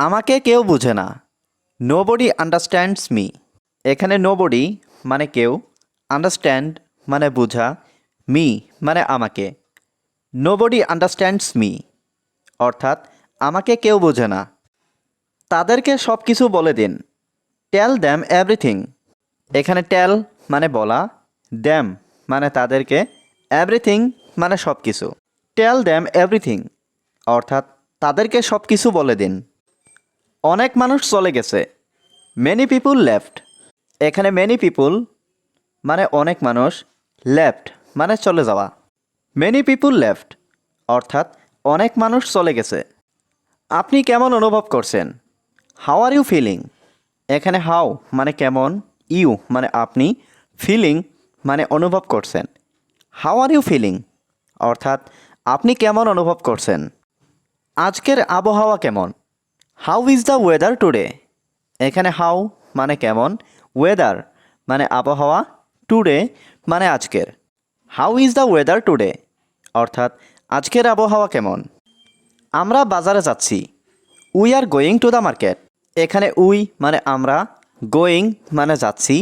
আমাকে কেউ বুঝে না। নো বডি আন্ডারস্ট্যান্ডস মি এখানে নো বডি মানে কেউ আন্ডারস্ট্যান্ড মানে বোঝা মি মানে আমাকে। নো বডি আন্ডারস্ট্যান্ডস মি অর্থাৎ, আমাকে কেউ বোঝে না। তাদেরকে সব কিছু বলে দিন। টেল দ্যাম এভরিথিং এখানে টেল মানে বলা দ্যাম মানে তাদেরকে এভরিথিং মানে সব কিছু টেল দ্যাম এভরিথিং অর্থাৎ, তাদেরকে সব কিছু বলে দিন। অনেক মানুষ চলে গেছে। মেনি পিপুল লেফট এখানে মেনি পিপুল মানে অনেক মানুষ লেফট মানে চলে যাওয়া। মেনি পিপুল লেফট অর্থাৎ অনেক মানুষ চলে গেছে। আপনি কেমন অনুভব করছেন? হাউ আর ইউ ফিলিং এখানে হাউ মানে কেমন ইউ মানে আপনি ফিলিং মানে অনুভব করছেন। হাউ আর ইউ ফিলিং অর্থাৎ আপনি কেমন অনুভব করছেন? আজকের আবহাওয়া কেমন? How is the weather today এখানে হাউ মানে কেমন? ওয়েদার মানে আবহাওয়া টুডে মানে আজকের। How is the weather today অর্থাৎ আজকের আবহাওয়া কেমন? আমরা বাজারে যাচ্ছি। We are going to the market এখানে উই মানে আমরা গোয়িং মানে যাচ্ছি।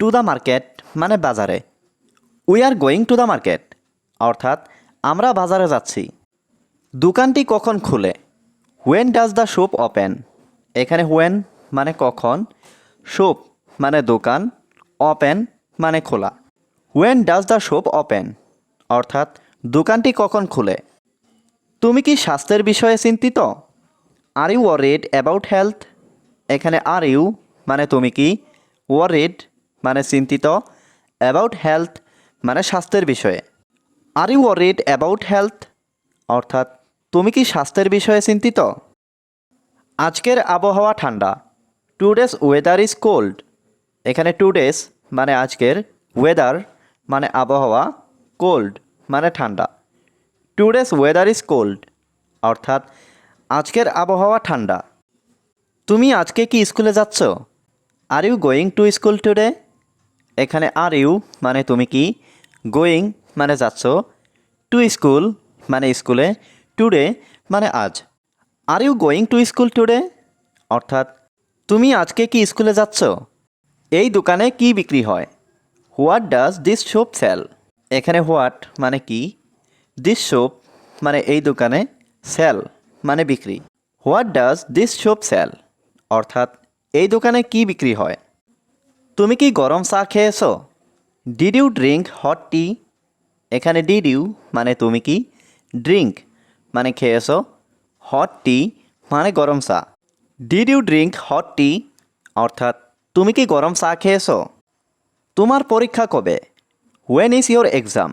টু দ্য মার্কেট মানে বাজারে। We are going to the market অর্থাৎ আমরা বাজারে যাচ্ছি। দোকানটি কখন খুলে? When does the shop open এখানে হোয়েন মানে কখন শপ মানে দোকান ওপেন মানে খোলা। When does the shop open অর্থাৎ, দোকানটি কখন খুলে? তুমি কি স্বাস্থ্যের বিষয়ে চিন্তিত? Are you worried about health এখানে আর ইউ মানে তুমি কি? ওয়ারিড মানে চিন্তিত। অ্যাবাউট হেলথ মানে স্বাস্থ্যের বিষয়ে। Are you worried about health অর্থাৎ তুমি কি স্বাস্থ্যের বিষয়ে চিন্তিত? আজকের আবহাওয়া ঠান্ডা। Today's weather is cold এখানে টু ডেজ মানে আজকের ওয়েদার মানে আবহাওয়া কোল্ড মানে ঠান্ডা। Today's weather is cold অর্থাৎ আজকের আবহাওয়া ঠান্ডা। তুমি আজকে কি স্কুলে যাচ্ছ? Are you going to school today এখানে আর ইউ মানে তুমি কি গোয়িং মানে যাচ্ছ? টু স্কুল মানে স্কুলে টুডে মানে আজ। Are you going to school today অর্থাৎ, তুমি আজকে কি স্কুলে যাচ্ছ? এই দোকানে কি বিক্রি হয়? What does this shop sell এখানে হোয়াট মানে কি? দিস শপ মানে এই দোকানে সেল মানে বিক্রি। What does this shop sell অর্থাৎ, এই দোকানে কি বিক্রি হয়? তুমি কি গরম চা খেয়েছো? Did you drink hot tea এখানে ডিড ইউ মানে তুমি কি? ড্রিঙ্ক মানে খেয়েছো হট টি মানে গরম চা। Did you drink hot tea অর্থাৎ, তুমি কি গরম চা খেয়েছো তোমার পরীক্ষা কবে? হোয়েন ইজ ইয়োর এক্সাম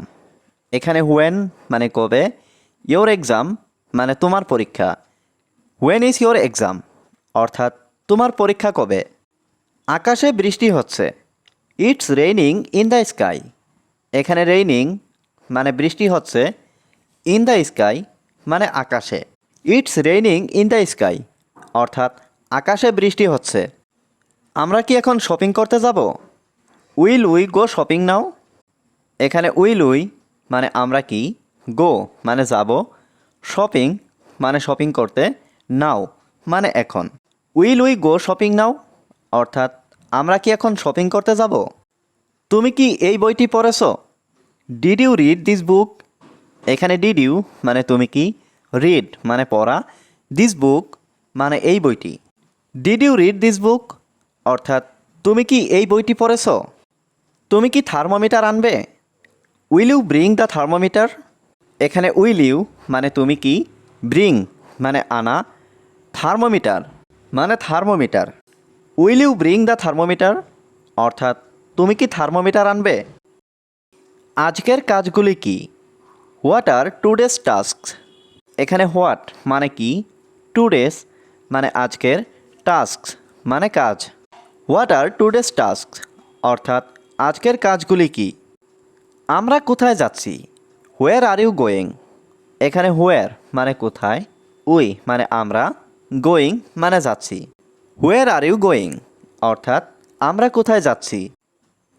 এখানে হোয়েন মানে কবে? ইয়োর এক্সাম মানে তোমার পরীক্ষা। হোয়েন ইজ ইয়োর এক্সাম অর্থাৎ, তোমার পরীক্ষা কবে? আকাশে বৃষ্টি হচ্ছে। It's raining in the sky এখানে রেইনিং মানে বৃষ্টি হচ্ছে। ইন দ্য স্কাই মানে আকাশে। It's raining in the sky অর্থাৎ আকাশে বৃষ্টি হচ্ছে। আমরা কি এখন শপিং করতে যাব? Will we go shopping now এখানে উইল উই মানে আমরা কি? গো মানে যাব। শপিং মানে শপিং করতে নাও মানে এখন। Will we go shopping now অর্থাৎ আমরা কি এখন শপিং করতে যাব? তুমি কি এই বইটি পড়েছো? Did you read this book এখানে ডিড ইউ মানে তুমি কি? রিড মানে পড়া। দিস বুক মানে এই বইটি। Did you read this book অর্থাৎ তুমি কি এই বইটি পড়েছ? তুমি কি থার্মোমিটার আনবে? Will you bring the thermometer এখানে উইল ইউ মানে তুমি কি? ব্রিং মানে আনা। থার্মোমিটার মানে thermometer will you bring the thermometer অর্থাৎ তুমি কি থার্মোমিটার আনবে? আজকের কাজগুলি কি? What are today's task এখানে হোয়াট মানে কি? টু ডেজ মানে আজকের টাস্ক মানে কাজ। What are today's task অর্থাৎ আজকের কাজগুলি কি? আমরা কোথায় যাচ্ছি? হোয়ার আর ইউ গোয়িং এখানে হোয়ার মানে কোথায়? উই মানে আমরা গোয়িং মানে যাচ্ছি। হোয়ার আর ইউ গোয়িং অর্থাৎ আমরা কোথায় যাচ্ছি?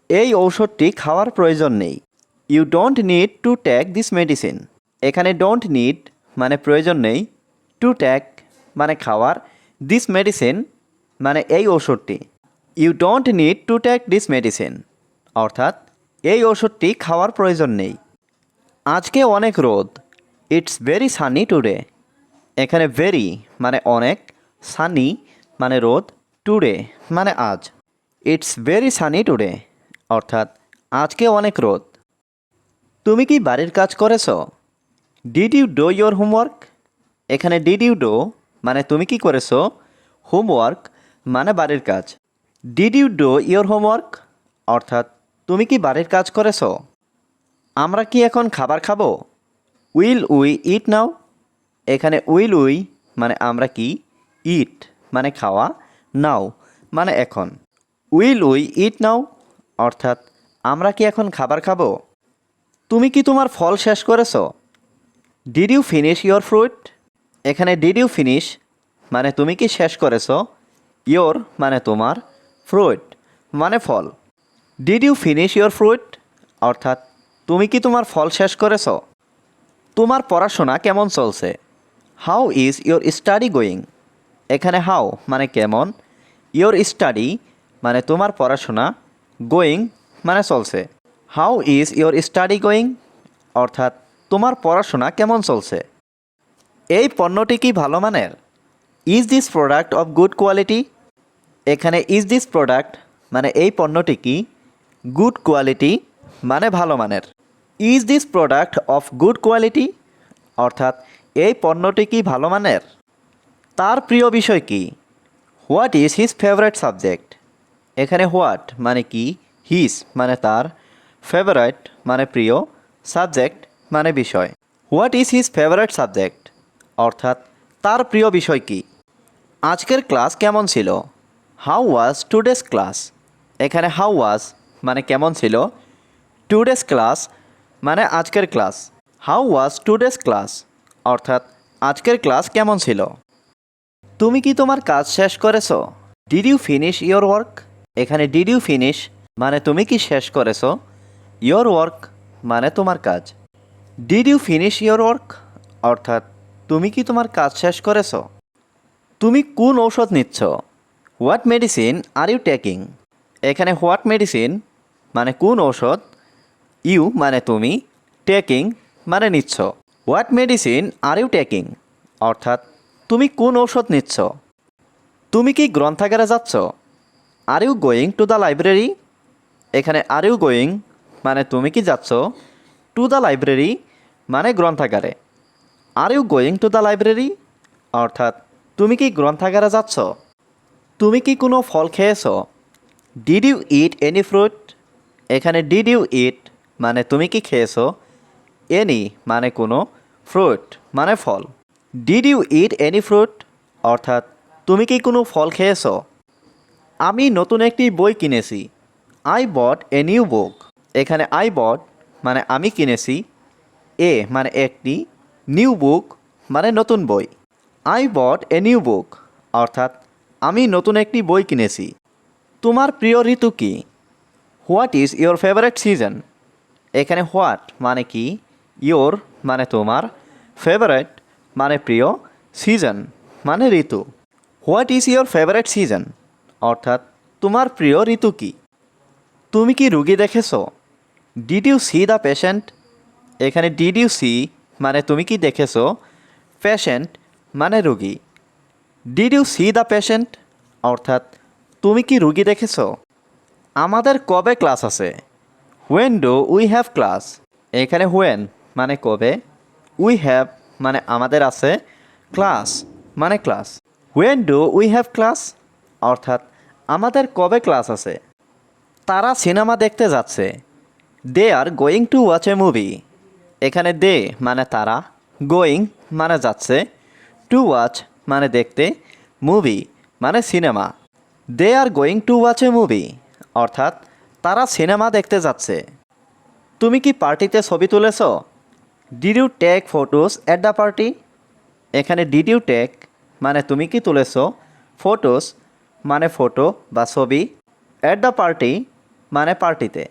এই ঔষধটি খাওয়ার প্রয়োজন নেই। You don't need to take this medicine এখানে ডোন্ট নিড মানে প্রয়োজন নেই। টু ট্যাক মানে খাওয়ার। দিস মেডিসিন মানে এই ওষুধটি you don't need to take this medicine অর্থাৎ এই ওষুধটি খাওয়ার প্রয়োজন নেই। আজকে অনেক রোদ। ইটস ভেরি সানি টুডে এখানে ভেরি মানে অনেক সানি মানে রোদ টুডে মানে আজ। ইটস ভেরি সানি টুডে অর্থাৎ আজকে অনেক রোদ। তুমি কি বাড়ির কাজ করেছ? Did you do your homework এখানে ডিড ইউ ডো মানে তুমি কি করেছ? হোমওয়ার্ক মানে বাড়ির কাজ। Did you do your homework অর্থাৎ তুমি কি বাড়ির কাজ করেছ? আমরা কি এখন খাবার খাব? উইল উই ইট নাও এখানে উইল উই মানে আমরা কি ইট মানে খাওয়া নাও মানে এখন। উইল উই ইট নাও অর্থাৎ আমরা কি এখন খাবার খাব? তুমি কি তোমার ফল শেষ করেছ? Did you finish your fruit এখানে ডিড ইউ ফিনিশ মানে তুমি কি শেষ করেছ? ইয়োর মানে তোমার ফ্রুট মানে ফল। Did you finish your fruit অর্থাৎ তুমি কি তোমার ফল শেষ করেছ? তোমার পড়াশোনা কেমন চলছে? How is your study going এখানে হাউ মানে কেমন? ইয়োর স্টাডি মানে তোমার পড়াশোনা গোয়িং মানে চলছে। How is your study going অর্থাৎ, তোমার পড়াশোনা কেমন চলছে? এই পণ্যটি কি ভালো মানের? Is this product of good quality এখানে ইজ দিস প্রোডাক্ট মানে এই পণ্যটি কি গুড কোয়ালিটি মানে ভালো মানের? Is this product of good quality অর্থাৎ, এই পণ্যটি কি ভালো মানের? তার প্রিয় বিষয় কি? What is his favourite subject এখানে হোয়াট মানে কি? হিজ মানে তার ফেভারাইট মানে প্রিয় সাবজেক্ট মানে বিষয়। What is his favourite subject অর্থাৎ, তার প্রিয় বিষয় কি? আজকের ক্লাস কেমন ছিল? হাউ ওয়াজ টুডেস ক্লাস এখানে হাউ ওয়াজ মানে কেমন ছিল? টুডেস ক্লাস মানে আজকের class how was today's class অর্থাৎ, আজকের ক্লাস কেমন ছিল? তুমি কি তোমার কাজ শেষ করেছ? Did you finish your work এখানে ডিড ইউ ফিনিশ মানে তুমি কি শেষ করেছ? ইয়োর ওয়ার্ক মানে তোমার কাজ। Did you finish your work অর্থাৎ, তুমি কি তোমার কাজ শেষ করেছ? তুমি কোন ঔষধ নিচ্ছ? What medicine are you taking এখানে হোয়াট মেডিসিন মানে কোন ঔষধ? ইউ মানে তুমি টেকিং মানে নিচ্ছ। What medicine are you taking অর্থাৎ, তুমি কোন ঔষধ নিচ্ছ? তুমি কি গ্রন্থাগারে যাচ্ছ? Are you going to the library এখানে আর ইউ গোয়িং মানে তুমি কি যাচ্ছ? টু দ্য লাইব্রেরি মানে গ্রন্থাগারে। Are you going to the library অর্থাৎ, তুমি কি গ্রন্থাগারে যাচ্ছ? তুমি কি কোনো ফল খেয়েছ? Did you eat any fruit এখানে ডিড ইউ ইট মানে তুমি কি খেয়েছো? এনি মানে কোনো ফ্রুট মানে ফল। Did you eat any fruit অর্থাৎ, তুমি কি কোনো ফল খেয়েছ? আমি নতুন একটি বই কিনেছি। I bought a new book এখানে আই বট মানে আমি কিনেছি এ মানে একটি নিউ বুক মানে নতুন বই। I bought a new book অর্থাৎ আমি নতুন একটি বই কিনেছি। তোমার প্রিয় ঋতু কি? What is your favourite season এখানে হোয়াট মানে কি? ইয়োর মানে তোমার। ফেভারেট মানে প্রিয়। সিজন মানে ঋতু। What is your favourite season অর্থাৎ, তোমার প্রিয় ঋতু কি? তুমি কি রুগী দেখেছ? Did you see the patient এখানে ডিড ইউ সি মানে তুমি কি দেখেছ? পেশেন্ট মানে রুগী। Did you see the patient অর্থাৎ তুমি কি রুগী দেখেছ? আমাদের কবে ক্লাস আছে? When do we have class এখানে হোয়েন মানে কবে? উই হ্যাভ মানে আমাদের আছে ক্লাস মানে class when do we have class অর্থাৎ আমাদের কবে ক্লাস আছে? তারা সিনেমা দেখতে যাচ্ছে। They are going to watch a movie এখানে দে মানে তারা গোয়িং মানে যাচ্ছে টু ওয়াচ মানে দেখতে মুভি মানে cinema they are going to watch a movie অর্থাৎ তারা সিনেমা দেখতে যাচ্ছে। তুমি কি পার্টিতে ছবি তুলেছ? Did you take photos at the party এখানে ডিড ইউ টেক মানে তুমি কি তুলেছ? ফটোস মানে ফটো বা ছবি অ্যাট দ্য পার্টি মানে পার্টিতে।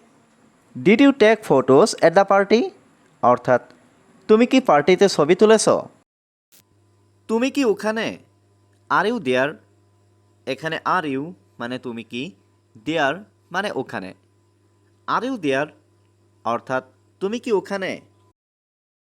Did you take photos at the party অর্থাৎ, তুমি কি পার্টিতে ছবি তুলেছ? তুমি কি ওখানে? আর ইউ দেয়ার এখানে আর ইউ মানে তুমি কি? দেয়ার মানে ওখানে। আর ইউ দেয়ার অর্থাৎ, তুমি কি ওখানে?